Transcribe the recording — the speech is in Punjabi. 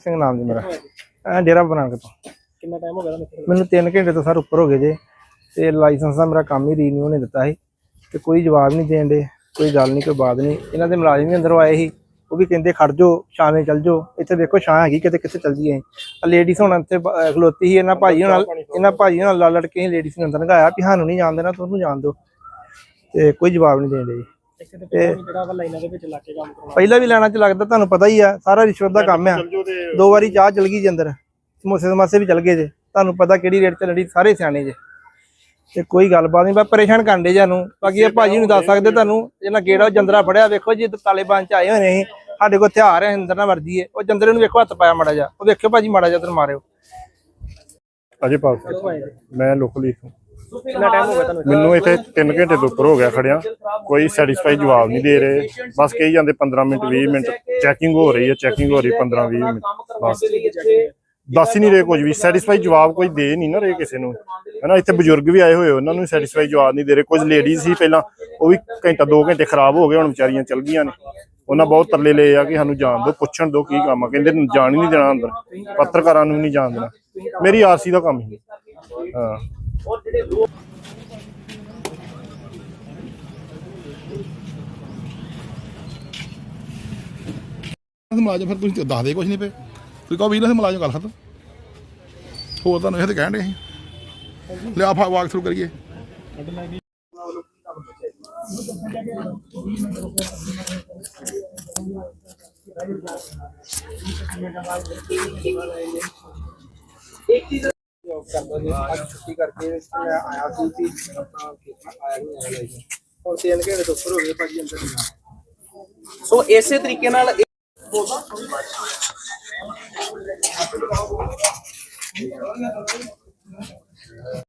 ਸਿੰਘ ਨਾਮ ਜੀ ਮੇਰਾ। ਐ ਡੇਰਾ ਬਨਾਨਕ ਤੋਂ। ਕਿੰਨਾ ਟਾਈਮ ਹੋ ਗਿਆ ਮੈਨੂੰ 3 ਘੰਟੇ ਤੋਂ ਸਰ ਉੱਪਰ ਹੋ ਗਏ ਜੇ। ਤੇ ਲਾਇਸੈਂਸ ਦਾ ਮੇਰਾ ਕੰਮ ਹੀ ਰੀਨਿਊ ਨਹੀਂ ਦਿੱਤਾ ਸੀ। ਤੇ ਕੋਈ ਜਵਾਬ ਨਹੀਂ ਦੇਣ ਦੇ ਕੋਈ ਗੱਲ ਨਹੀਂ ਕੋਈ ਬਾਤ ਨਹੀਂ। ਇਹਨਾਂ ਦੇ ਮੁਲਾਜ਼ਮ ਵੀ ਅੰਦਰੋਂ ਆਏ ਸੀ। ਉਹ ਵੀ ਕਹਿੰਦੇ ਖੜ ਜਾਓ ਛਾਵੇਂ ਚੱਲ ਜਾਓ। ਇੱਥੇ ਦੇਖੋ ਛਾਂ ਹੈਗੀ ਕਿਤੇ ਕਿੱਥੇ ਚੱਲਦੀ ਜੀਏ ਆ ਲੇਡੀਜ਼ ਹੁਣ ਇੱਥੇ ਖਲੋਤੀ ਸੀ ਇਹਨਾਂ ਭਾਜੀ ਨਾਲ ਇਹਨਾਂ ਭਾਜੀ ਨਾਲ ਲਾਲ ਲੜਕੇ ਲੇਡੀਸ ਲੇਡੀਜ਼ ਨੂੰ ਅੰਦਰ ਲਗਾਇਆ ਵੀ ਸਾਨੂੰ ਨਹੀਂ ਜਾਣ ਦੇਣਾ ਤੁਹਾਨੂੰ ਜਾਣ ਦਿਓ। ਤੇ ਕੋਈ ਜਵਾਬ ਨਹੀਂ ਦੇਣ ਦੇ ਜੀ। ਇੱਥੇ ਤੇ ਪਹਿਲਾਂ ਵੀ ਜਿਹੜਾ ਵਾ ਲਾਈਨਾਂ ਦੇ ਵਿੱਚ ਲਾ ਕੇ ਕੰਮ ਕਰਾਉਣਾ। ਪਹਿਲਾਂ ਵੀ ਲੈਣਾ ਚ ਲੱਗਦਾ ਤੁਹਾਨੂੰ ਪਤਾ ਹੀ ਆ ਸਾਰਾ ਰਿਸ਼ਵਤ ਦਾ ਕੰਮ ਆ। ਦੋ ਵਾਰੀ ਚਾਹ ਚਲ ਗਈ ਜੇ ਅੰਦਰ। ਸਮੋਸੇ ਸਮਾਸੇ ਵੀ ਚਲ ਗਏ ਜੇ। ਤੁਹਾਨੂੰ ਪਤਾ ਕਿਹੜੀ ਰੇਟ ਤੇ ਲੜੀ ਸਾਰੇ ਸਿਆਣੇ ਜੇ। ਤੇ ਕੋਈ ਗੱਲਬਾਤ ਨਹੀਂ ਬਸ ਪਰੇਸ਼ਾਨ ਕਰਦੇ ਜਾਨੂੰ ਬਾਕੀ ਇਹ ਭਾਜੀ ਨੂੰ ਦੱਸ ਸਕਦੇ ਤੁਹਾਨੂੰ ਇਹਨਾਂ ਗੇੜਾ ਉਹ ਜੰਦਰਾ ਫੜਿਆ ਵੇਖੋ ਜੀ ਤਾਲਿਬਾਨ ਚ ਆਏ ਹੋਏ ਨੇ ਸਾਡੇ ਕੋਲ ਹਥਿਆਰ ਹੈ ਅੰਦਰ ਨਾ ਵਰਦੀ ਹੈ। ਉਹ ਜੰਦਰੇ ਨੂੰ ਵੇਖੋ ਹੱਥ ਪਾਇਆ ਮਾੜਾ ਜਾ ਉਹ ਵੇਖਿਓ ਭਾਜੀ ਮਾੜਾ ਜਾ ਤੇ ਮਾਰਿਓ। ਅਜੇ ਪਾਲ ਮੈਂ ਲੋਕਲ ਹਾਂ ਕਿੰਨਾ ਟਾਈਮ ਹੋ ਗਿਆ ਤੁਹਾਨੂੰ ਇੱਥੇ? ਮੈਨੂੰ ਇੱਥੇ 3 ਘੰਟੇ ਤੋਂ ਉੱਪਰ ਹੋ ਗਿਆ ਖੜਿਆ। ਕੋਈ ਸੈਟੀਸਫਾਈ ਜਵਾਬ ਨਹੀਂ ਦੇ ਰਹੇ। ਬਸ ਕਹੀ ਜਾਂਦੇ 15 ਮਿੰਟ 20 ਮਿੰਟ। ਚੈਕਿੰਗ ਹੋ ਰਹੀ ਹੈ ਚੈਕਿੰਗ ਹੋ ਰਹੀ 15 20 ਮਿੰਟ। ਬਸ। ਦੱਸ ਹੀ ਨਹੀਂ ਰਹੇ ਕੁਝ ਵੀ। ਸੈਟੀਸਫਾਈ ਜਵਾਬ ਕੋਈ ਦੇ ਨਹੀਂ ਨਾ ਰਹੇ ਕਿਸੇ ਨੂੰ। ਹਨਾ ਇੱਥੇ ਬਜ਼ੁਰਗ ਵੀ ਆਏ ਹੋਏ ਉਹਨਾਂ ਨੂੰ ਸੈਟੀਸਫਾਈ ਜਵਾਬ ਨਹੀਂ ਦੇ ਰਹੇ। ਕੁਝ ਲੇਡੀਜ਼ ਸੀ ਪਹਿਲਾਂ ਉਹ ਵੀ ਘੰਟਾ 2 ਘੰਟੇ ਖਰਾਬ ਹੋ ਗਏ ਹੁਣ ਵਿਚਾਰੀਆਂ ਚਲ ਗਈਆਂ ਨੇ। ਉਹਨਾਂ ਬਹੁਤ ਤਰਲੇ ਲਏ ਆ ਕਿ ਸਾਨੂੰ ਜਾਣ ਦਿਓ ਪੁੱਛਣ ਦਿਓ ਕੀ ਕੰਮ ਆ। ਕਹਿੰਦੇ ਜਾਣ ਹੀ ਨਹੀਂ ਦੇਣਾ ਅੰਦਰ। ਪੱਤਰਕਾਰਾਂ ਨੂੰ ਨਹੀਂ ਜਾਣ ਦੇਣਾ। ਮੇਰੀ ਆਰਸੀ ਦਾ ਕੰਮ ਹੀ। ਹਾਂ। ਮੁਲਾਜ਼ਮ ਫਿਰ ਤੁਸੀਂ ਦੱਸ ਦੇ ਕੁਝ ਨਹੀਂ ਪਏ ਤੁਸੀਂ ਕਹੋ ਵੀ ਇਹਨਾਂ ਦੇ ਮੁਲਾਜ਼ਮ ਗੱਲ ਖਤਮ। ਹੋਰ ਤੁਹਾਨੂੰ ਇਹ ਤੇ ਕਹਿਣ ਦੇ ਅਸੀਂ ਲਿਆ ਫਾ ਵਾਕ ਥਰੂ ਕਰੀਏ। ਜੋਬ ਕਰਦਾ ਜੀ, ਅੱਜ ਛੁੱਟੀ ਕਰਕੇ ਮੈਂ ਆਇਆ ਸੀ ਕਿ ਮੇਰਾ ਤਾਂ ਕੀਤਾ ਆਇਆ ਨਹੀਂ ਆਇਆ ਲਈ ਹੁਣ 3 ਘੰਟੇ ਤੋਂ ਉੱਪਰ ਹੋ ਗਏ ਭਾਜੀ ਅੰਦਰ। ਨਹੀਂ ਸੋ ਇਸੇ ਤਰੀਕੇ ਨਾਲ ਬੋਲਦਾ